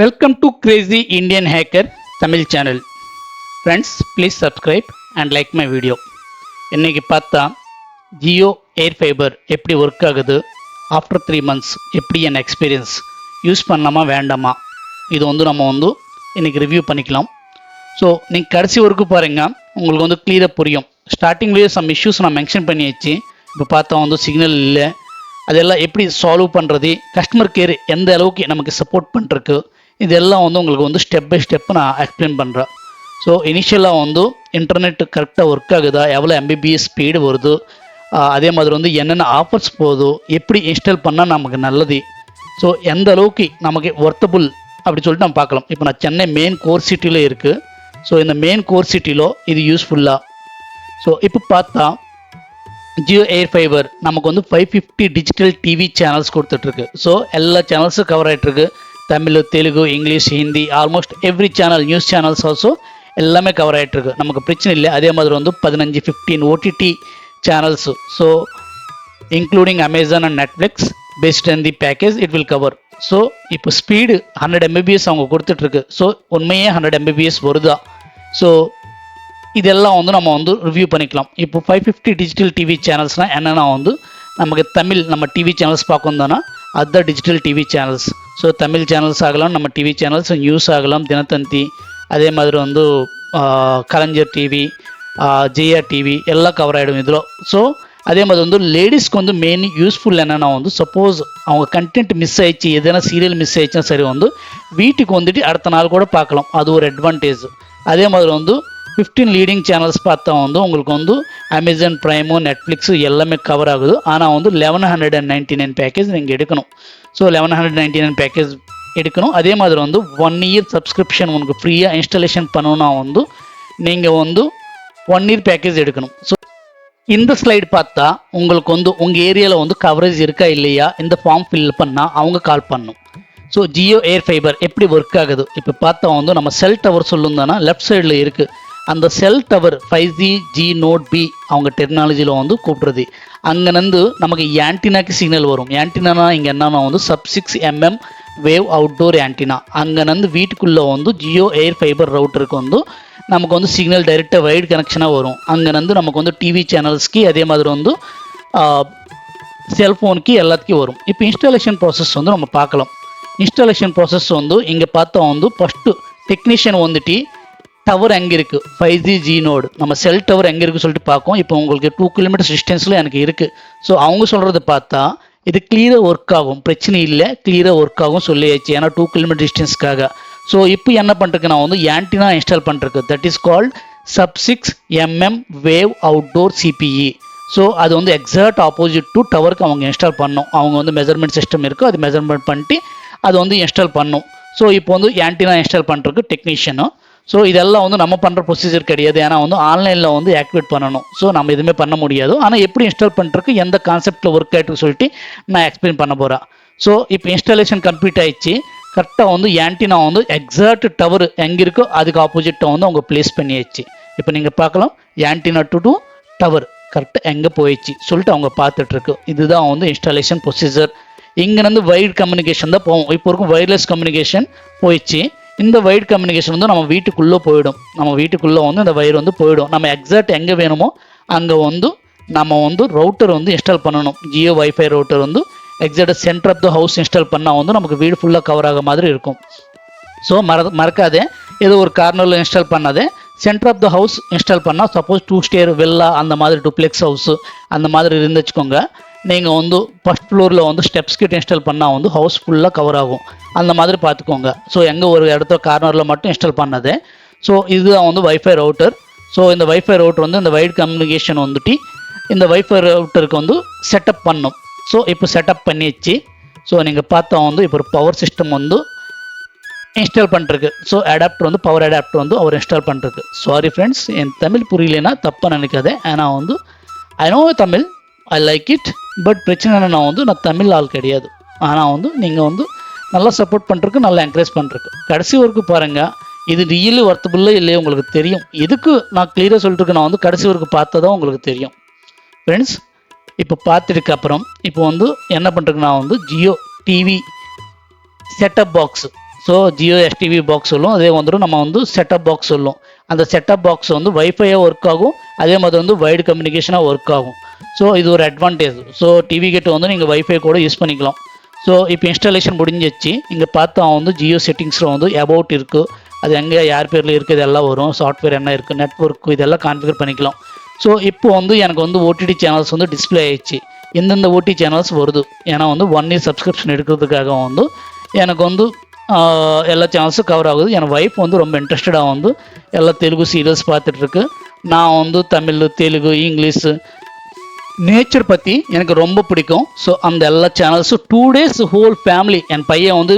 Welcome to crazy Indian hacker Tamil channel friends please subscribe and like my video இன்றைக்கி பார்த்தா Jio air fiber எப்படி work ஆகுது? After three months எப்படி என் experience use பண்ணலாமா வேண்டாமா? இது வந்து நம்ம வந்து இன்றைக்கி ரிவ்யூ பண்ணிக்கலாம். ஸோ நீங்கள் கடைசி ஒர்க்கு பாருங்க. உங்களுக்கு வந்து கிளியராக புரியும். ஸ்டார்டிங்லேயே சம் இஷ்யூஸ் நான் மென்ஷன் பண்ணி வச்சு இப்போ பார்த்தா வந்து சிக்னல் இல்லை. அதெல்லாம் எப்படி சால்வ் பண்ணுறது கஸ்டமர் கேர் எந்த அளவுக்கு நமக்கு சப்போர்ட் பண்ணுறக்கு இதெல்லாம் வந்து உங்களுக்கு வந்து ஸ்டெப் பை ஸ்டெப் நான் எக்ஸ்பிளைன் பண்ணுறேன் ஸோ இனிஷியலாக வந்து இன்டர்நெட் கரெக்டாக ஒர்க் ஆகுதா? எவ்வளோ எம்பிபிஎஸ் ஸ்பீடு வருது? அதே மாதிரி வந்து என்னென்ன ஆஃபர்ஸ் போகுதோ? எப்படி இன்ஸ்டால் பண்ணால் நமக்கு நல்லது? ஸோ எந்த அளவுக்கு நமக்கு ஒர்த்தபுள் அப்படி சொல்லிட்டு நம்ம பார்க்கலாம். இப்போ நான் சென்னை மெயின் கோர் சிட்டியில் இருக்குது ஸோ இந்த மெயின் கோர் சிட்டியில் இது யூஸ்ஃபுல்லாக ஸோ இப்போ பார்த்தா ஜியோ ஏர் ஃபைபர் நமக்கு வந்து five fifty digital TV channels கொடுத்துட்ருக்கு so எல்லா சேனல்ஸும் கவர் ஆகிட்டுருக்கு Tamil Telugu English Hindi almost every channel news channels also எல்லாமே கவர் ஆகிட்டுருக்கு நமக்கு பிரச்சனை இல்லை. அதே மாதிரி வந்து பதினஞ்சு fifteen OTT channels so including Amazon and Netflix best and the package it will cover so இப்போ ஸ்பீடு ஹண்ட்ரட் எம்பிபிஎஸ் அவங்க கொடுத்துட்ருக்கு ஸோ உண்மையே ஹண்ட்ரட் எம்பிபிஎஸ் வருதா? ஸோ இதெல்லாம் வந்து நம்ம வந்து ரிவ்யூ பண்ணிக்கலாம். இப்போ ஃபைவ் ஃபிஃப்டி டிஜிட்டல் டிவி சேனல்ஸ்னால் என்னென்னா வந்து நமக்கு தமிழ் நம்ம டிவி சேனல்ஸ் பார்க்கணுன்னா தானே அதுதான் digital TV channels so Tamil channels ஆகலாம் நம்ம டிவி சேனல்ஸ் நியூஸ் ஆகலாம் தினத்தந்தி அதே மாதிரி வந்து கலைஞர் டிவி ஜெயா டிவி எல்லாம் கவர் ஆகிடும் இதில். ஸோ அதே மாதிரி வந்து லேடிஸ்க்கு வந்து மெயின் யூஸ்ஃபுல் என்னென்னா வந்து சப்போஸ் அவங்க கண்டென்ட் மிஸ் ஆயிடுச்சு எதனா சீரியல் மிஸ் ஆயிடுச்சுன்னா சரி வந்து வீட்டுக்கு வந்துட்டு அடுத்த நாள் கூட பார்க்கலாம். அது ஒரு அட்வான்டேஜ் அதே மாதிரி வந்து ஃபிஃப்டீன் லீடிங் சேனல்ஸ் பார்த்தா வந்து உங்களுக்கு வந்து அமேசான் ப்ரைமு நெட்ஃப்ளிக்ஸு எல்லாமே கவர் ஆகுது. ஆனால் வந்து eleven hundred and ninety nine package நீங்கள் எடுக்கணும். So eleven hundred ninety nine package எடுக்கணும். அதே மாதிரி வந்து ஒன் இயர் சப்ஸ்கிரிப்ஷன் உனக்கு ஃப்ரீயாக இன்ஸ்டாலேஷன் பண்ணணும்னா வந்து நீங்கள் வந்து ஒன் இயர் பேக்கேஜ் எடுக்கணும். ஸோ இந்த ஸ்லைடு பார்த்தா உங்களுக்கு வந்து உங்கள் ஏரியாவில் வந்து கவரேஜ் இருக்கா இல்லையா? இந்த ஃபார்ம் ஃபில் பண்ணால் அவங்க கால் பண்ணும். ஸோ ஜியோ ஏர் ஃபைபர் எப்படி ஒர்க் ஆகுது? இப்போ பார்த்தா வந்து நம்ம செல் டவர் சொல்லுந்தானா லெஃப்ட் சைடில் இருக்குது அந்த cell tower five G G node B அவங்க டெக்னாலஜியில் வந்து கூப்பிடுறது. அங்கேருந்து நமக்கு ஆன்டினாக்கு சிக்னல் வரும். ஆன்டினா இங்கே என்னன்னா வந்து sub six mm wave outdoor antenna அங்கேருந்து வீட்டுக்குள்ளே வந்து ஜியோ ஏர் ஃபைபர் ரவுட்டருக்கு வந்து நமக்கு வந்து சிக்னல் டைரெக்டாக வைட் கனெக்ஷனாக வரும். அங்கேருந்து நமக்கு வந்து டிவி சேனல்ஸ்க்கு அதே மாதிரி வந்து செல்ஃபோனுக்கு எல்லாத்துக்கும் வரும். இப்போ இன்ஸ்டாலேஷன் ப்ராசஸ் வந்து நம்ம பார்க்கலாம். இன்ஸ்டாலேஷன் ப்ராசஸ் வந்து இங்கே பார்த்தா வந்து ஃபஸ்ட்டு டெக்னீஷியன் வந்துட்டு டவர் எங்கே இருக்குது ஃபைவ் ஜி ஜி நோடு நம்ம செல் டவர் எங்கே இருக்குது சொல்லிட்டு பார்க்கும் இப்போ உங்களுக்கு டூ கிலோமீட்டர்ஸ் டிஸ்டன்ஸில் எனக்கு இருக்குது ஸோ அவங்க சொல்கிறத பார்த்தா இது கிளியராக ஒர்க் ஆகும். பிரச்சனை இல்லை கிளியராக ஒர்க் ஆகும் சொல்லியாச்சு. ஏன்னா டூ கிலோமீட்டர் டிஸ்டன்ஸ்க்காக ஸோ இப்போ என்ன பண்ணுறதுக்கு நான் வந்து ஆன்டினா இன்ஸ்டால் பண்ணுறக்கு that is called sub six mm wave outdoor CPE so அது வந்து எக்ஸாக்ட் ஆப்போசிட் டு டவருக்கு அவங்க இன்ஸ்டால் பண்ணோம் அவங்க வந்து மெஷர்மெண்ட் சிஸ்டம் இருக்குது அது மெஷர்மெண்ட் பண்ணிட்டு அது வந்து இன்ஸ்டால் பண்ணும் ஸோ இப்போ வந்து ஆன்டினா இன்ஸ்டால் பண்ணுறதுக்கு டெக்னீஷியனும் ஸோ இதெல்லாம் வந்து நம்ம பண்ணுற ப்ரொசீஜர் கிடையாது. ஏன்னா வந்து ஆன்லைனில் வந்து ஆக்டிவேட் பண்ணணும். ஸோ நம்ம எதுவுமே பண்ண முடியாது. ஆனால் எப்படி இன்ஸ்டால் பண்ணுறதுக்கு எந்த கான்செப்ட்டில் ஒர்க் ஆகிட்டு சொல்லிட்டு நான் எக்ஸ்பிளைன் பண்ண போகிறேன் ஸோ இப்போ இன்ஸ்டாலேஷன் கம்ப்ளீட் ஆயிடுச்சு. கரெக்டாக வந்து ஆன்டினா வந்து எக்ஸாக்ட் டவர் எங்கே இருக்கோ அதுக்கு ஆப்போசிட்டாக வந்து அவங்க ப்ளேஸ் பண்ணியாச்சு. இப்போ நீங்கள் பார்க்கலாம். ஆன்டினா டு டு டவர் கரெக்டாக எங்கே போயிடுச்சு சொல்லிட்டு அவங்க பார்த்துட்ருக்கு இதுதான் வந்து இன்ஸ்டாலேஷன் ப்ரொசீஜர் இங்கேருந்து வைட் கம்யூனிகேஷன் தான் போவோம். இப்போ இருக்கும் வயர்லெஸ் கம்யூனிகேஷன் போயிடுச்சு. இந்த வைட் கம்யூனிகேஷன் வந்து நம்ம வீட்டுக்குள்ளே போயிடும். நம்ம வீட்டுக்குள்ளே வந்து இந்த வயர் வந்து போயிடும். நம்ம எக்ஸாக்ட் எங்கே வேணுமோ அங்கே வந்து நம்ம வந்து ரவுட்டர் வந்து இன்ஸ்டால் பண்ணணும். ஜியோ வைஃபை ரவுட்டர் வந்து exact centre of the house install பண்ணால் வந்து நமக்கு வீடு ஃபுல்லாக கவர் ஆக மாதிரி இருக்கும். ஸோ மற மறக்காதே. ஏதோ ஒரு கார்னரில் இன்ஸ்டால் பண்ணாதே. Centre of the house install பண்ணால் சப்போஸ் டூ ஸ்டேர் வெல்லா அந்த மாதிரி டூப்ளெக்ஸ் ஹவுஸு அந்த மாதிரி இருந்து வச்சுக்கோங்க நீங்கள் வந்து ஃபஸ்ட் ஃப்ளோரில் வந்து ஸ்டெப்ஸ் கிட்ட இன்ஸ்டால் பண்ணால் வந்து ஹவுஸ் ஃபுல்லாக கவர் ஆகும். அந்த மாதிரி பார்த்துக்கோங்க ஸோ எங்கே ஒரு இடத்த கார்னரில் மட்டும் இன்ஸ்டால் பண்ணது. ஸோ இதுதான் வந்து வைஃபை ரவுட்டர் ஸோ இந்த வைஃபை ரவுட்டர் வந்து இந்த வைட் கம்யூனிகேஷன் வந்துட்டு இந்த வைஃபை ரவுட்டருக்கு வந்து செட்டப் பண்ணும். ஸோ இப்போ செட்டப் பண்ணிச்சு ஸோ நீங்கள் பார்த்தா வந்து இப்போ ஒரு பவர் சிஸ்டம் வந்து இன்ஸ்டால் பண்ணுறதுக்கு ஸோ அடாப்டர் வந்து பவர் அடாப்டர் வந்து அவர் இன்ஸ்டால் பண்ணுறதுக்கு சாரி ஃப்ரெண்ட்ஸ் என் தமிழ் புரியலைன்னா தப்பாக நினைக்காதே. ஏன்னா வந்து I know Tamil I like it but பிரச்சனை நான் வந்து நான் தமிழ் ஆள் கிடையாது. ஆனால் வந்து நீங்கள் வந்து நல்லா சப்போர்ட் பண்ணுறதுக்கு நல்லா என்கரேஜ் பண்ணுறதுக்கு கடைசி வரைக்கும் பாருங்கள் இது ரியலி ஒர்த்தபுள்ளே இல்லையே உங்களுக்கு தெரியும். எதுக்கு நான் கிளியராக சொல்லிட்டு நான் வந்து கடைசி வரைக்கும் பார்த்ததான் உங்களுக்கு தெரியும். ஃப்ரெண்ட்ஸ் இப்போ பார்த்துட்டு அப்புறம் இப்போ வந்து என்ன பண்ணுறதுக்கு நான் வந்து Jio TV setup box so Jio STV box சொல்லும் அதே வந்துடும் நம்ம வந்து செட்டப் பாக்ஸ் சொல்லும். அந்த செட்டப் பாக்ஸ் வந்து வைஃபையாக ஒர்க் ஆகும் அதே மாதிரி வந்து வைடு கம்யூனிகேஷனாக ஒர்க் ஆகும். ஸோ இது ஒரு அட்வான்டேஜ் ஸோ டிவி கிட்ட வந்து நீங்கள் வைஃபை கூட யூஸ் பண்ணிக்கலாம். ஸோ இப்போ இன்ஸ்டாலேஷன் முடிஞ்சிச்சு. இங்கே பார்த்தா வந்து ஜியோ செட்டிங்ஸில் வந்து அபவுட் இருக்குது அது எங்கே யார் பேரில் இருக்குது இதெல்லாம் வரும். சாஃப்ட்வேர் என்ன இருக்குது நெட்ஒர்க் இதெல்லாம் கான்ஃபிகர் பண்ணிக்கலாம். ஸோ இப்போ வந்து எனக்கு வந்து ஓடிடி சேனல்ஸ் வந்து டிஸ்ப்ளே ஆயிடுச்சு. எந்தெந்த ஓடி சேனல்ஸ் வருது. ஏன்னா வந்து ஒன் இயர் சப்ஸ்கிரிப்ஷன் எடுக்கிறதுக்காக வந்து எனக்கு வந்து எல்லா சேனல்ஸும் கவர் ஆகுது. என் ஒய்ஃப் வந்து ரொம்ப இன்ட்ரெஸ்டடாக வந்து எல்லா தெலுங்கு சீரியல்ஸ் பார்த்துட்ருக்கு நான் வந்து தமிழ் தெலுங்கு இங்கிலீஷு நேச்சர் பற்றி எனக்கு ரொம்ப பிடிக்கும். ஸோ அந்த எல்லா சேனல்ஸும் டூ டேஸ் ஹோல் ஃபேமிலி என் பையன் வந்து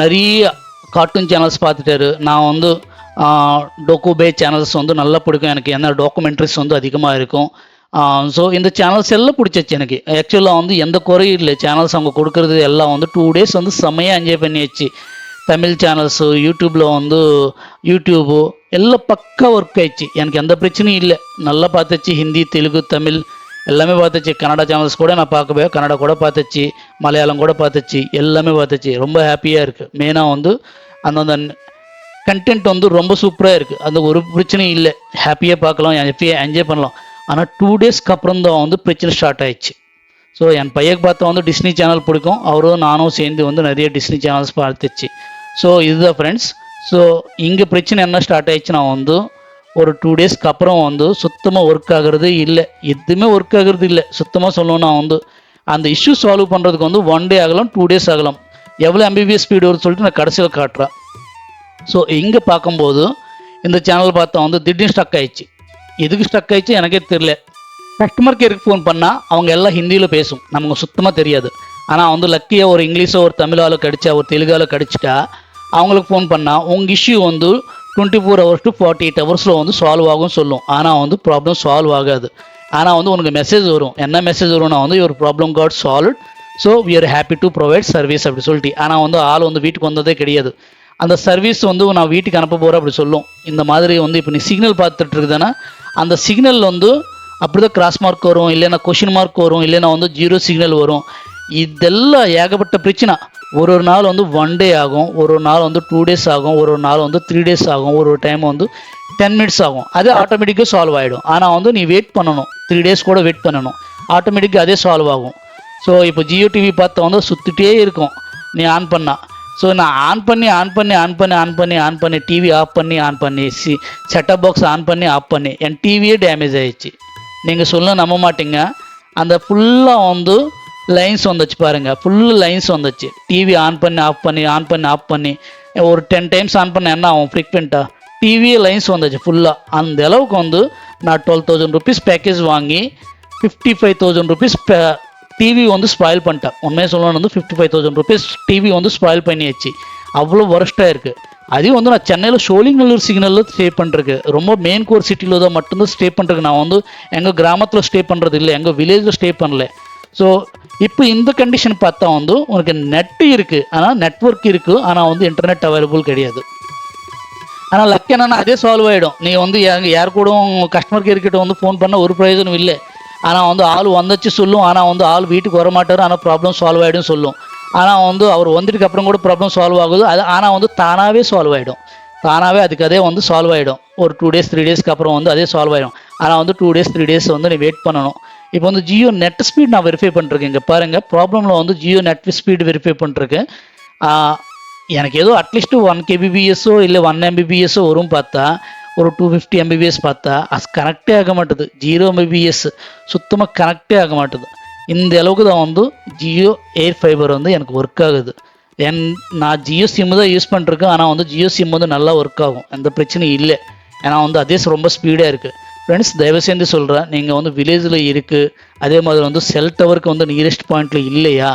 நிறைய கார்ட்டூன் சேனல்ஸ் பார்த்துட்டாரு. நான் வந்து டொக்குபே சேனல்ஸ் வந்து நல்லா பிடிக்கும். எனக்கு என்ன டாக்குமெண்ட்ரிஸ் வந்து அதிகமாக இருக்கும். ஸோ இந்த சேனல்ஸ் எல்லாம் பிடிச்சிச்சு எனக்கு. ஆக்சுவலாக வந்து எந்த குறையும் இல்லை. சேனல்ஸ் அவங்க கொடுக்குறது எல்லாம் வந்து டூ டேஸ் வந்து செம்மையாக என்ஜாய் பண்ணியாச்சு. தமிழ் சேனல்ஸு யூடியூப்பில் வந்து யூடியூபு எல்லாம் பக்கா ஒர்க் ஆயிடுச்சு. எனக்கு எந்த பிரச்சனையும் இல்லை. நல்லா பார்த்துச்சு. ஹிந்தி தெலுங்கு தமிழ் எல்லாமே பார்த்துச்சு. கன்னடா சேனல்ஸ் கூட நான் பார்க்கவே கன்னடா கூட பார்த்துச்சு. மலையாளம் கூட பார்த்துச்சு. எல்லாமே பார்த்துச்சு. ரொம்ப ஹாப்பியாக இருக்குது மெயினாக வந்து அந்தந்த கண்டென்ட் வந்து ரொம்ப சூப்பராக இருக்குது அந்த ஒரு பிரச்சனையும் இல்லை. ஹாப்பியாக பார்க்கலாம் ஹாப்பியாக என்ஜாய் பண்ணலாம். ஆனால் டூ டேஸ்க்கு அப்புறம் தான் வந்து பிரச்சனை ஸ்டார்ட் ஆயிடுச்சு. ஸோ என் பையனுக்கு பார்த்தா வந்து டிஸ்னி சேனல் பிடிக்கும். அவரும் நானும் சேர்ந்து வந்து நிறைய டிஸ்னி சேனல்ஸ் பார்த்துச்சு. ஸோ இதுதான் ஃப்ரெண்ட்ஸ் ஸோ இங்கே பிரச்சனை என்ன ஸ்டார்ட் ஆயிடுச்சுன்னா வந்து ஒரு டூ டேஸ்க்கு அப்புறம் வந்து சுத்தமாக ஒர்க் ஆகிறது இல்லை. எதுவுமே ஒர்க் ஆகுறது இல்லை. சுத்தமாக சொல்லணும்னா வந்து அந்த இஷ்யூ சால்வ் பண்ணுறதுக்கு வந்து ஒன் டே ஆகலாம் டூ டேஸ் ஆகலாம். எவ்வளோ எம்பிபிஎஸ் ஸ்பீடு வரும்னு சொல்லிட்டு நான் கடைசியில் காட்டுறேன். ஸோ இங்கே பார்க்கும்போது இந்த சேனல் பார்த்தா வந்து திடீர்னு ஸ்டக் ஆயிடுச்சு. எதுக்கு ஸ்டக் ஆயிடுச்சு எனக்கே தெரியல. கஸ்டமர் கேருக்கு ஃபோன் பண்ணால் அவங்க எல்லாம் ஹிந்தியில் பேசும். நமக்கு சுத்தமாக தெரியாது. ஆனால் வந்து லக்கியாக ஒரு இங்கிலீஷோ ஒரு தமிழால் கடிச்சா ஒரு தெலுங்கால கடிச்சிட்டா அவங்களுக்கு ஃபோன் பண்ணால் உங்கள் இஷ்யூ வந்து twenty four hours to forty eight ஹவர்ஸில் வந்து சால்வ் ஆகும் சொல்லும். ஆனால் வந்து ப்ராப்ளம் சால்வ் ஆகாது. ஆனால் வந்து உனக்கு மெசேஜ் வரும். என்ன மெசேஜ் வரும்னா வந்து your problem got solve so we are happy to provide service அப்படி சொல்லிட்டு. ஆனால் வந்து ஆள் வந்து வீட்டுக்கு வந்ததே கிடையாது. அந்த சர்வீஸ் வந்து நான் வீட்டுக்கு அனுப்ப போகிறேன் அப்படி சொல்லும். இந்த மாதிரி வந்து இப்போ நீ சிக்னல் பார்த்துட்டு இருக்குதுன்னா அந்த சிக்னல் வந்து அப்படி தான் கிராஸ் மார்க் வரும் இல்லைன்னா கொஷின் மார்க் வரும் இல்லைன்னா வந்து ஜீரோ சிக்னல் வரும். இதெல்லாம் ஏகப்பட்ட பிரச்சனை. ஒரு ஒரு நாள் வந்து ஒன் டே ஆகும் ஒரு ஒரு நாள் வந்து டூ டேஸ் ஆகும் ஒரு ஒரு நாள் வந்து த்ரீ டேஸ் ஆகும் ஒரு ஒரு டைம் வந்து டென் மினிட்ஸ் ஆகும். அது ஆட்டோமேட்டிக்காக சால்வ் ஆகிடும் ஆனால் வந்து நீ வெயிட் பண்ணணும். த்ரீ டேஸ் கூட வெயிட் பண்ணணும். ஆட்டோமேட்டிக்காக அதே சால்வ் ஆகும். ஸோ இப்போ ஜியோ டிவி பார்த்தா வந்து சுற்றிட்டே இருக்கும். நீ ஆன் பண்ணால் ஸோ நான் ஆன் பண்ணி ஆன் பண்ணி ஆன் பண்ணி ஆன் பண்ணி ஆன் பண்ணி டிவி ஆஃப் பண்ணி ஆன் பண்ணி சி செட்டப் பாக்ஸ் ஆன் பண்ணி ஆஃப் பண்ணி என் டிவியே டேமேஜ் ஆயிடுச்சு. நீங்கள் சொல்ல நம்ப மாட்டீங்க. அந்த ஃபுல்லாக வந்து லைன்ஸ் வந்துச்சு பாருங்க. ஃபுல் லைன்ஸ் வந்துச்சு. டிவி ஆன் பண்ணி ஆஃப் பண்ணி ஆன் பண்ணி ஆஃப் பண்ணி. ஒரு டென் டைம்ஸ் ஆன் பண்ண என்ன ஆகும்? ஃப்ரீக்வெண்ட்டாக டிவி லைன்ஸ் வந்துச்சு ஃபுல்லாக அந்த அளவுக்கு வந்து நான் டுவெல் தௌசண்ட் ருபீஸ் பேக்கேஜ் வாங்கி fifty five thousand rupees TV வந்து ஸ்பாயில் பண்ணிட்டேன். உண்மையாக சொல்லணும் வந்து fifty five thousand rupees TV வந்து ஸ்பாயில் பண்ணியாச்சு. அவ்வளோ ஒர்ஸ்ட்டாக இருக்குது அதையும் வந்து நான் சென்னையில் சோழிங்கல்லூர் சிக்னலில் ஸ்டே பண்ணுறேன் ரொம்ப மெயின் கோர் சிட்டியில் தான் மட்டும்தான் ஸ்டே பண்ணுறேன் நான் வந்து எங்கள் கிராமத்தில் ஸ்டே பண்ணுறது இல்லை எங்கள் வில்லேஜில் ஸ்டே பண்ணல. ஸோ இப்போ இந்த கண்டிஷன் பார்த்தா வந்து உனக்கு நெட்டு இருக்குது ஆனால் நெட்ஒர்க் இருக்குது ஆனால் வந்து இன்டர்நெட் அவைலபிள் கிடையாது. ஆனால் லக் என்னன்னா அதே சால்வ் ஆகிடும் நீ வந்து யார் யார் கூட கஸ்டமர் கேர் கிட்ட வந்து ஃபோன் பண்ண ஒரு பிரயோஜனம் இல்லை. ஆனால் வந்து ஆள் வந்துச்சு சொல்லும். ஆனால் வந்து ஆள் வீட்டுக்கு வர மாட்டார் ஆனால் ப்ராப்ளம் சால்வ் ஆகிடும் சொல்லும். ஆனால் வந்து அவர் வந்துட்டு அப்புறம் கூட ப்ராப்ளம் சால்வ் ஆகுது. அது ஆனால் வந்து தானாகவே சால்வ் ஆகிடும் தானாகவே அதுக்கு அதே வந்து சால்வ் ஆகிடும் ஒரு டூ டேஸ் த்ரீ டேஸ்க்கு அப்புறம் வந்து அதே சால்வ் ஆகிடும் ஆனால் வந்து டூ டேஸ் த்ரீ டேஸ் வந்து நீ வெயிட் பண்ணணும். இப்போ வந்து ஜியோ நெட் ஸ்பீட் நான் வெரிஃபை பண்ணிருக்கேன். இங்கே பாருங்கள் ப்ராப்ளமில் வந்து ஜியோ நெட் ஸ்பீடு வெரிஃபை பண்ணிருக்கேன். எனக்கு ஏதோ அட்லீஸ்ட் ஒன் கேபிபிஎஸ்ஸோ இல்லை ஒன் எம்பிபிஎஸ்ஸோ வரும் பார்த்தா ஒரு டூ ஃபிஃப்டி எம்பிபிஎஸ் பார்த்தா அது கனெக்டே ஆக மாட்டுது. ஜீரோ எம்பிபிஎஸ் சுத்தமாக கனெக்டே ஆக மாட்டுது. இந்த அளவுக்கு தான் வந்து ஜியோ ஏர் ஃபைபர் வந்து எனக்கு ஒர்க் ஆகுது. என் நான் ஜியோ சிம்மு தான் யூஸ் பண்ணிருக்கேன். ஆனால் வந்து ஜியோ சிம் வந்து நல்லா ஒர்க் ஆகும். எந்த பிரச்சனையும் இல்லை. ஏன்னா வந்து அதே ரொம்ப ஸ்பீடாக இருக்குது ஃப்ரெண்ட்ஸ் தயவு செஞ்சு சொல்கிறேன் நீங்கள் வந்து வில்லேஜில் இருக்குது அதே மாதிரி வந்து செல் டவருக்கு வந்து நியரஸ்ட் பாயிண்ட்டில் இல்லையா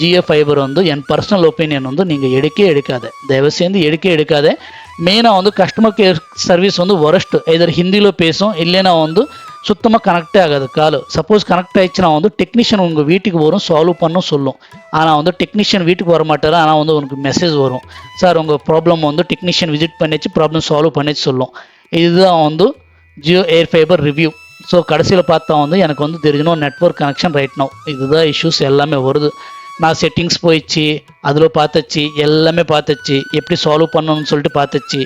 ஜியோ ஃபைபர் வந்து என் பர்சனல் ஒப்பீனியன் வந்து நீங்கள் எடுக்கவே எடுக்காத. தயவு சேர்ந்து எடுக்க எடுக்காத. மெயினாக வந்து கஸ்டமர் கேர் சர்வீஸ் வந்து ஒரஸ்ட்டு எதர் ஹிந்தியில் பேசும் இல்லைன்னா வந்து சுத்தமாக கனெக்டே ஆகாது காலு. சப்போஸ் கனெக்ட் ஆயிடுச்சுன்னா வந்து டெக்னீஷியன் உங்கள் வீட்டுக்கு வரும் சால்வ் பண்ணும் சொல்லும். ஆனால் வந்து டெக்னீஷியன் வீட்டுக்கு வர மாட்டார் ஆனால் வந்து உனக்கு மெசேஜ் வரும். சார் உங்கள் ப்ராப்ளம் வந்து டெக்னீஷியன் விசிட் பண்ணிச்சு ப்ராப்ளம் சால்வ் பண்ணிச்சு சொல்லும். இதுதான் வந்து Jio air fiber review so கடைசியில் பார்த்தா வந்து எனக்கு வந்து தெரிஞ்சணும் நெட்வொர்க் கனெக்ஷன் ரைட் நோ இதுதான் இஷ்யூஸ் எல்லாமே வருது. நான் செட்டிங்ஸ் போயிடுச்சு அதில் பார்த்துச்சு எல்லாமே பார்த்துச்சு எப்படி சால்வ் பண்ணணும்னு சொல்லிட்டு பார்த்துச்சு.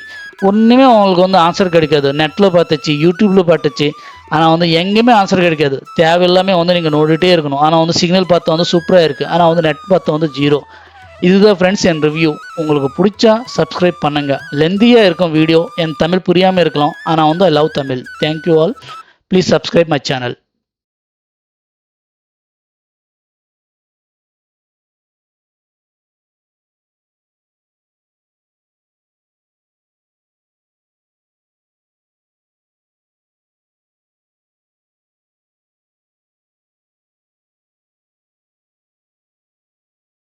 ஒன்றுமே அவங்களுக்கு வந்து ஆன்சர் கிடைக்காது. நெட்டில் பார்த்துச்சு யூடியூப்பில் பார்த்துச்சு. ஆனால் வந்து எங்கேயுமே ஆன்சர் கிடைக்காது. தேவையில்லாமே வந்து நீங்கள் நோண்டிகிட்டே இருக்கணும். ஆனால் வந்து சிக்னல் பார்த்தா வந்து சூப்பராக இருக்குது ஆனால் வந்து நெட் பார்த்தா வந்து ஜீரோ இதுதான் ஃப்ரெண்ட்ஸ் என் ரிவ்யூ உங்களுக்கு பிடிச்சா சப்ஸ்கிரைப் பண்ணுங்கள் லெந்தியாக இருக்கும் வீடியோ என் தமிழ் புரியாமல் இருக்கலாம். ஆனால் வந்து I love Tamil. Thank you all please subscribe my channel